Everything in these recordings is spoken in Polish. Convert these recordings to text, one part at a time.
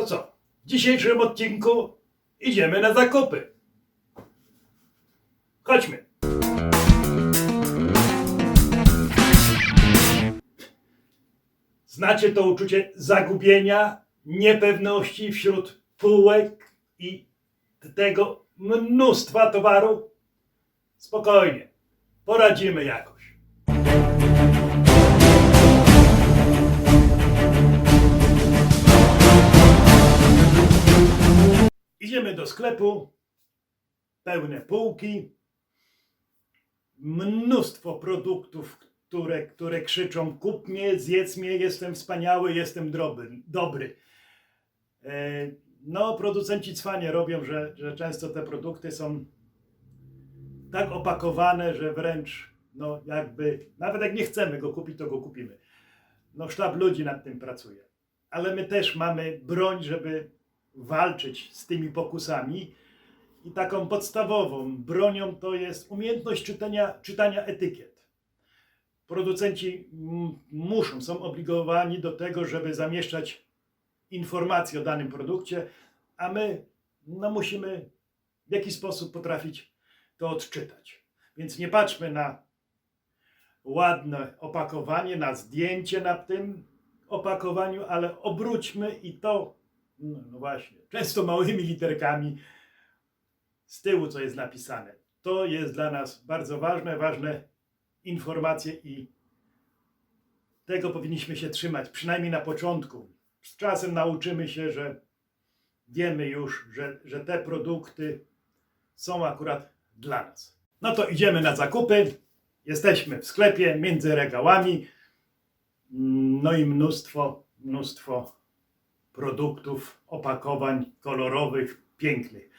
To co? W dzisiejszym odcinku idziemy na zakupy. Chodźmy. Znacie to uczucie zagubienia, niepewności wśród półek i tego mnóstwa towaru? Spokojnie, poradzimy jakoś. Sklepu, pełne półki, mnóstwo produktów, które, które krzyczą kup mnie, zjedz mnie, jestem wspaniały, jestem dobry. dobry. E, No, producenci cwanie robią, że, że często te produkty są tak opakowane, że wręcz, no jakby, nawet jak nie chcemy go kupić, to go kupimy. No, sztab ludzi nad tym pracuje. Ale my też mamy broń, żeby walczyć z tymi pokusami. I taką podstawową bronią to jest umiejętność czytania, czytania etykiet. Producenci muszą, są obligowani do tego, żeby zamieszczać informacje o danym produkcie, a my no, musimy w jakiś sposób potrafić to odczytać. Więc nie patrzmy na ładne opakowanie, na zdjęcie na tym opakowaniu, ale obróćmy i to, no, no właśnie, często małymi literkami z tyłu, co jest napisane. To jest dla nas bardzo ważne, ważne informacje i tego powinniśmy się trzymać, przynajmniej na początku. Z czasem nauczymy się, że wiemy już, że, że te produkty są akurat dla nas. No to idziemy na zakupy. Jesteśmy w sklepie między regałami. No i mnóstwo, mnóstwo produktów, opakowań kolorowych, pięknych.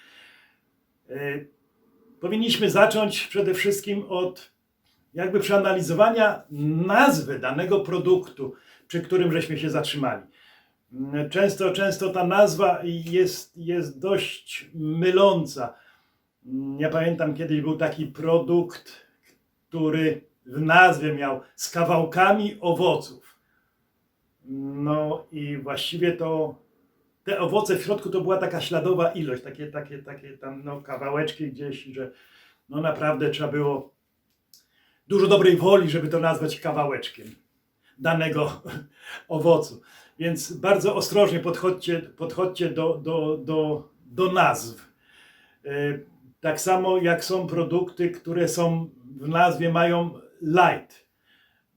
E, Powinniśmy zacząć przede wszystkim od jakby przeanalizowania nazwy danego produktu, przy którym żeśmy się zatrzymali. Mm, Często, często ta nazwa jest, jest dość myląca. Mm, Ja pamiętam kiedyś był taki produkt, który w nazwie miał z kawałkami owoców. No i właściwie to te owoce w środku to była taka śladowa ilość, takie, takie, takie tam no, kawałeczki gdzieś, że no naprawdę trzeba było dużo dobrej woli, żeby to nazwać kawałeczkiem danego owocu. Więc bardzo ostrożnie podchodźcie, podchodźcie do, do, do, do nazw. E, Tak samo jak są produkty, które są w nazwie mają light.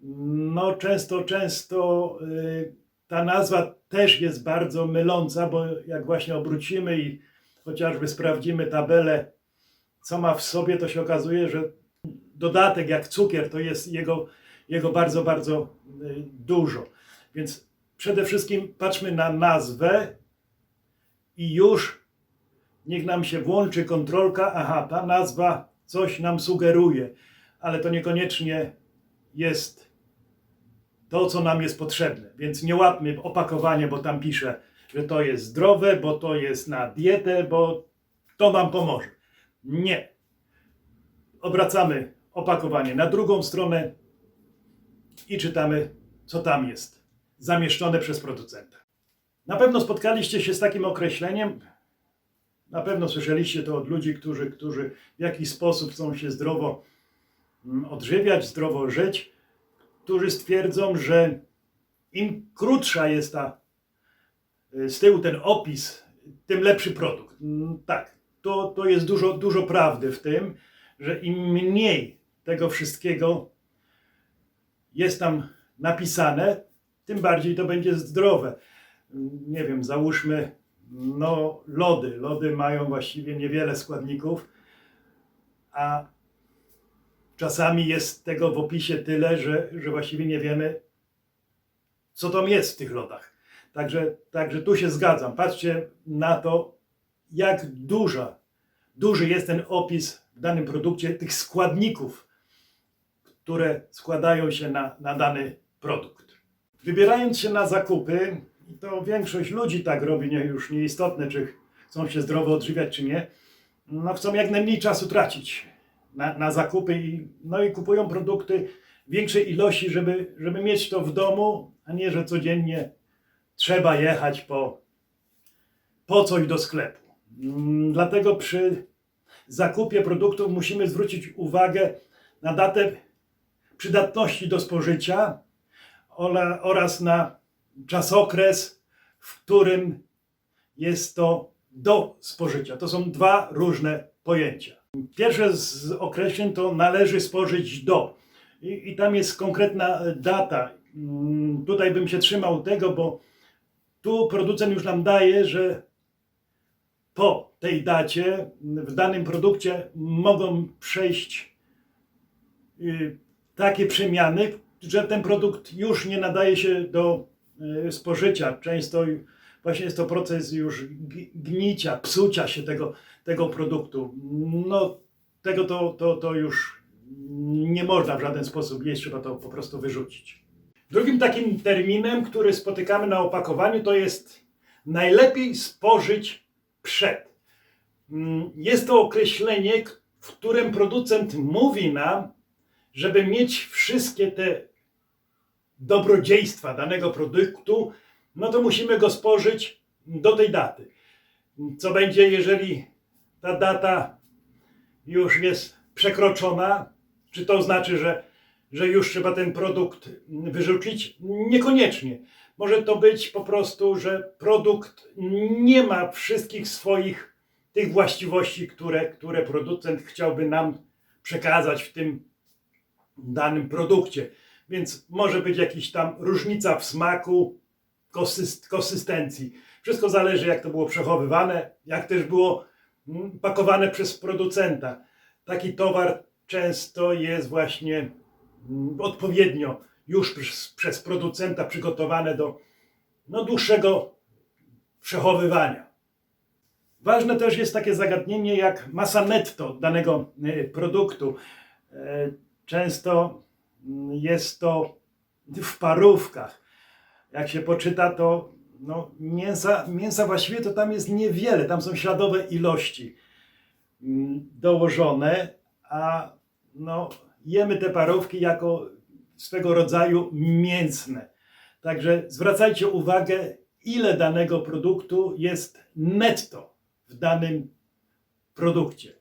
No często, często y, ta nazwa też jest bardzo myląca, bo jak właśnie obrócimy i chociażby sprawdzimy tabelę, co ma w sobie, to się okazuje, że dodatek jak cukier to jest jego, jego bardzo, bardzo y, dużo. Więc przede wszystkim patrzmy na nazwę i już niech nam się włączy kontrolka. Aha, ta nazwa coś nam sugeruje, ale to niekoniecznie jest to, co nam jest potrzebne. Więc nie łapmy opakowanie, bo tam pisze, że to jest zdrowe, bo to jest na dietę, bo to nam pomoże. Nie. Obracamy opakowanie na drugą stronę i czytamy, co tam jest zamieszczone przez producenta. Na pewno spotkaliście się z takim określeniem. Na pewno słyszeliście to od ludzi, którzy, którzy w jakiś sposób chcą się zdrowo mm, odżywiać, zdrowo żyć, którzy stwierdzą, że im krótsza jest ta y, z tyłu ten opis, tym lepszy produkt. Mm, Tak, to, to jest dużo, dużo prawdy w tym, że im mniej tego wszystkiego jest tam napisane, tym bardziej to będzie zdrowe. Nie wiem, załóżmy, no lody. Lody mają właściwie niewiele składników, a czasami jest tego w opisie tyle, że, że właściwie nie wiemy, co tam jest w tych lodach. Także, także tu się zgadzam. Patrzcie na to, jak duża, duży jest ten opis w danym produkcie tych składników, które składają się na, na dany produkt. Wybierając się na zakupy, to większość ludzi tak robi, nie, już nieistotne, czy chcą się zdrowo odżywiać, czy nie, no chcą jak najmniej czasu tracić na, na zakupy i, no i kupują produkty większej ilości, żeby, żeby mieć to w domu, a nie, że codziennie trzeba jechać po po coś do sklepu. Mm, Dlatego przy zakupie produktów musimy zwrócić uwagę na datę przydatności do spożycia oraz na czasokres, w którym jest to do spożycia. To są dwa różne pojęcia. Pierwsze z określeń to należy spożyć do. I, i tam jest konkretna data. Mm, Tutaj bym się trzymał tego, bo tu producent już nam daje, że po tej dacie w danym produkcie mogą przejść y, takie przemiany, że ten produkt już nie nadaje się do y, spożycia. Często właśnie jest to proces już gnicia, psucia się tego, tego produktu. No, tego to, to, to już nie można w żaden sposób jeść, trzeba to po prostu wyrzucić. Drugim takim terminem, który spotykamy na opakowaniu, to jest najlepiej spożyć przed. Mm, Jest to określenie, w którym producent mówi nam, żeby mieć wszystkie te dobrodziejstwa danego produktu, no to musimy go spożyć do tej daty. Co będzie, jeżeli ta data już jest przekroczona? Czy to znaczy, że, że już trzeba ten produkt wyrzucić? Niekoniecznie. Może to być po prostu, że produkt nie ma wszystkich swoich tych właściwości, które, które producent chciałby nam przekazać w tym danym produkcie. Więc może być jakaś tam różnica w smaku, konsystencji. Wszystko zależy, jak to było przechowywane, jak też było mm, pakowane przez producenta. Taki towar często jest właśnie mm, odpowiednio już przez, producenta przygotowane do no, dłuższego przechowywania. Ważne też jest takie zagadnienie jak masa netto danego e, produktu. E, Często mm, jest to w parówkach. Jak się poczyta, to no, mięsa, mięsa właściwie to tam jest niewiele, tam są śladowe ilości mm, dołożone, a no, jemy te parówki jako swego rodzaju mięsne. Także zwracajcie uwagę, ile danego produktu jest netto w danym produkcie.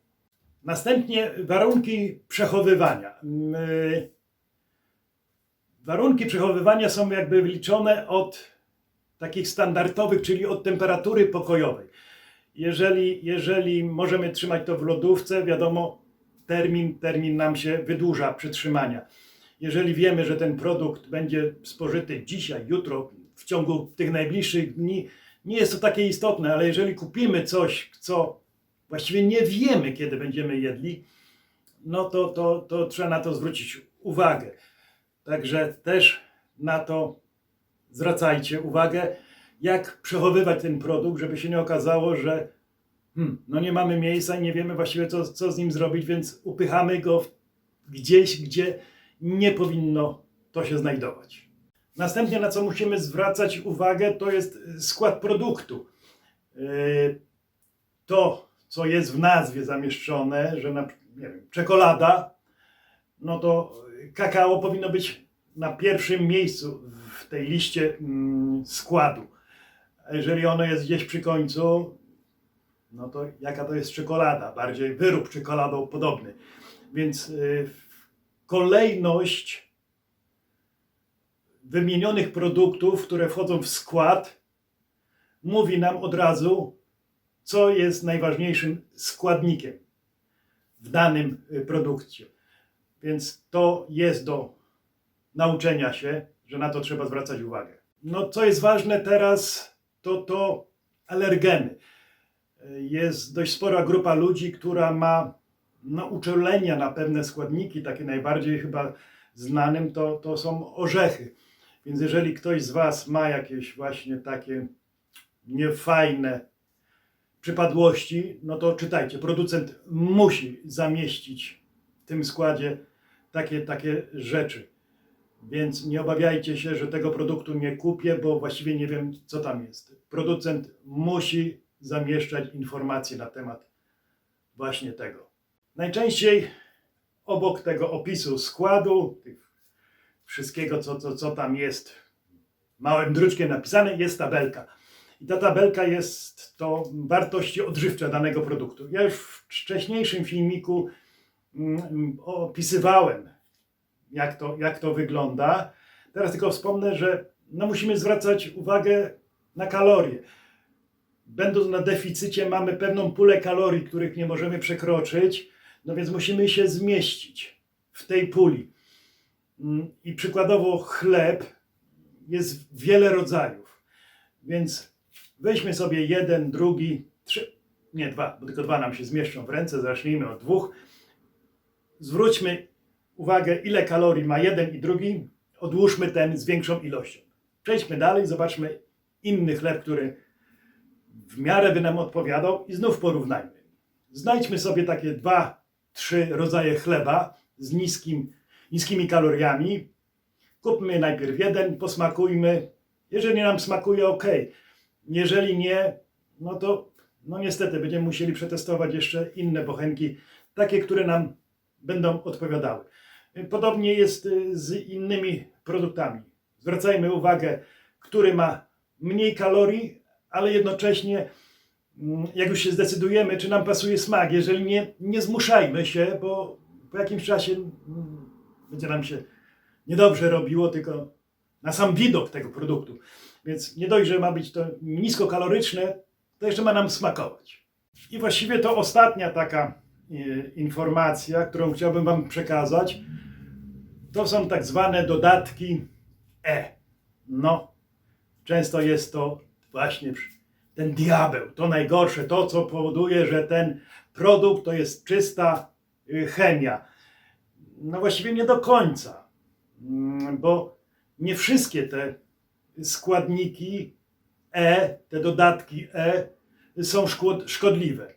Następnie warunki przechowywania. Warunki przechowywania są jakby liczone od takich standardowych, czyli od temperatury pokojowej. Jeżeli, jeżeli możemy trzymać to w lodówce, wiadomo, termin, termin nam się wydłuża przetrzymania. Jeżeli wiemy, że ten produkt będzie spożyty dzisiaj, jutro, w ciągu tych najbliższych dni, nie jest to takie istotne, ale jeżeli kupimy coś, co właściwie nie wiemy, kiedy będziemy jedli, no to, to, to trzeba na to zwrócić uwagę. Także też na to zwracajcie uwagę, jak przechowywać ten produkt, żeby się nie okazało, że hmm, no nie mamy miejsca i nie wiemy właściwie, co, co z nim zrobić, więc upychamy go gdzieś, gdzie nie powinno to się znajdować. Następnie, na co musimy zwracać uwagę, to jest skład produktu. Yy, To, co jest w nazwie zamieszczone, że na, nie wiem, czekolada, no to kakao powinno być na pierwszym miejscu w tej liście mm, składu. Jeżeli ono jest gdzieś przy końcu, no to jaka to jest czekolada? Bardziej wyrób czekoladą podobny. Więc y, kolejność wymienionych produktów, które wchodzą w skład, mówi nam od razu, co jest najważniejszym składnikiem w danym y, produkcie. Więc to jest do nauczenia się, że na to trzeba zwracać uwagę. No, co jest ważne teraz, to to alergeny. Jest dość spora grupa ludzi, która ma no, uczulenia na pewne składniki, takie najbardziej chyba znanym to, to są orzechy. Więc jeżeli ktoś z Was ma jakieś właśnie takie niefajne przypadłości, no to czytajcie, producent musi zamieścić w tym składzie takie, takie rzeczy. Więc nie obawiajcie się, że tego produktu nie kupię, bo właściwie nie wiem, co tam jest. Producent musi zamieszczać informacje na temat właśnie tego. Najczęściej obok tego opisu składu, wszystkiego, co, co, co tam jest małym druczkiem napisane, jest tabelka. I ta tabelka jest to wartości odżywcze danego produktu. Ja już w wcześniejszym filmiku opisywałem, jak to, jak to wygląda. Teraz tylko wspomnę, że no musimy zwracać uwagę na kalorie. Będąc na deficycie, mamy pewną pulę kalorii, których nie możemy przekroczyć, no więc musimy się zmieścić w tej puli. Mm, I przykładowo chleb jest wiele rodzajów, więc weźmy sobie jeden, drugi, trzy, nie dwa, bo tylko dwa nam się zmieszczą w ręce, zacznijmy od dwóch. Zwróćmy uwagę, ile kalorii ma jeden i drugi, odłóżmy ten z większą ilością. Przejdźmy dalej, zobaczmy inny chleb, który w miarę by nam odpowiadał i znów porównajmy. Znajdźmy sobie takie dwa, trzy rodzaje chleba z niskim, niskimi kaloriami. Kupmy najpierw jeden, posmakujmy. Jeżeli nam smakuje, ok. Jeżeli nie, no to no niestety będziemy musieli przetestować jeszcze inne bochenki, takie, które nam będą odpowiadały. Podobnie jest y, z innymi produktami. Zwracajmy uwagę, który ma mniej kalorii, ale jednocześnie, mm, jak już się zdecydujemy, czy nam pasuje smak. Jeżeli nie, nie zmuszajmy się, bo po jakimś czasie mm, będzie nam się niedobrze robiło, tylko na sam widok tego produktu. Więc nie dość, że ma być to niskokaloryczne, to jeszcze ma nam smakować. I właściwie to ostatnia taka informacja, którą chciałbym Wam przekazać, to są tak zwane dodatki E. No, często jest to właśnie ten diabeł, to najgorsze, to co powoduje, że ten produkt to jest czysta y, chemia. No właściwie nie do końca, Mm, bo nie wszystkie te składniki E, te dodatki E są szkod- szkodliwe.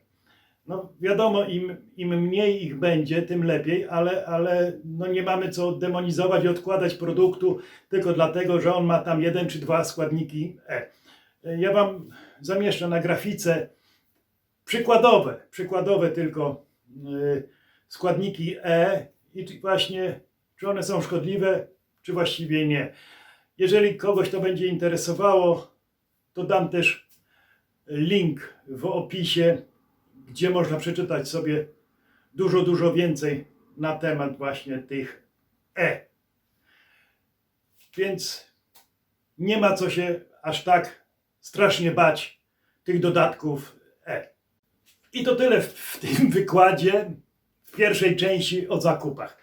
No wiadomo, im, im mniej ich będzie, tym lepiej, ale, ale no nie mamy co demonizować i odkładać produktu tylko dlatego, że on ma tam jeden czy dwa składniki E. Ja Wam zamieszczę na grafice przykładowe, przykładowe tylko y, składniki E i właśnie czy one są szkodliwe, czy właściwie nie. Jeżeli kogoś to będzie interesowało, to dam też link w opisie, gdzie można przeczytać sobie dużo, dużo więcej na temat właśnie tych E. Więc nie ma co się aż tak strasznie bać tych dodatków E. I to tyle w, w tym wykładzie, w pierwszej części o zakupach.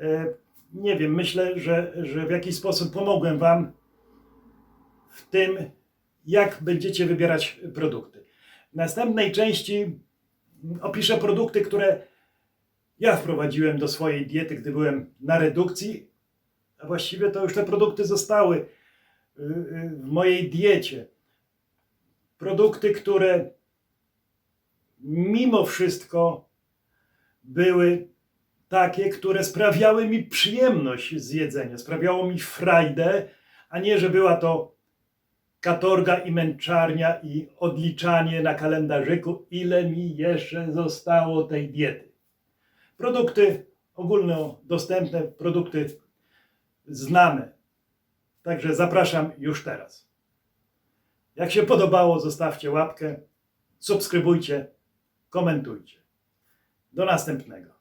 E, nie wiem, myślę, że, że w jakiś sposób pomogłem Wam w tym, jak będziecie wybierać produkty. W następnej części opiszę produkty, które ja wprowadziłem do swojej diety, gdy byłem na redukcji, a właściwie to już te produkty zostały y, y, w mojej diecie. Produkty, które mimo wszystko były takie, które sprawiały mi przyjemność z jedzenia, sprawiało mi frajdę, a nie, że była to katorga i męczarnia i odliczanie na kalendarzyku, ile mi jeszcze zostało tej diety. Produkty ogólnodostępne, produkty znane. Także zapraszam już teraz. Jak się podobało, zostawcie łapkę, subskrybujcie, komentujcie. Do następnego.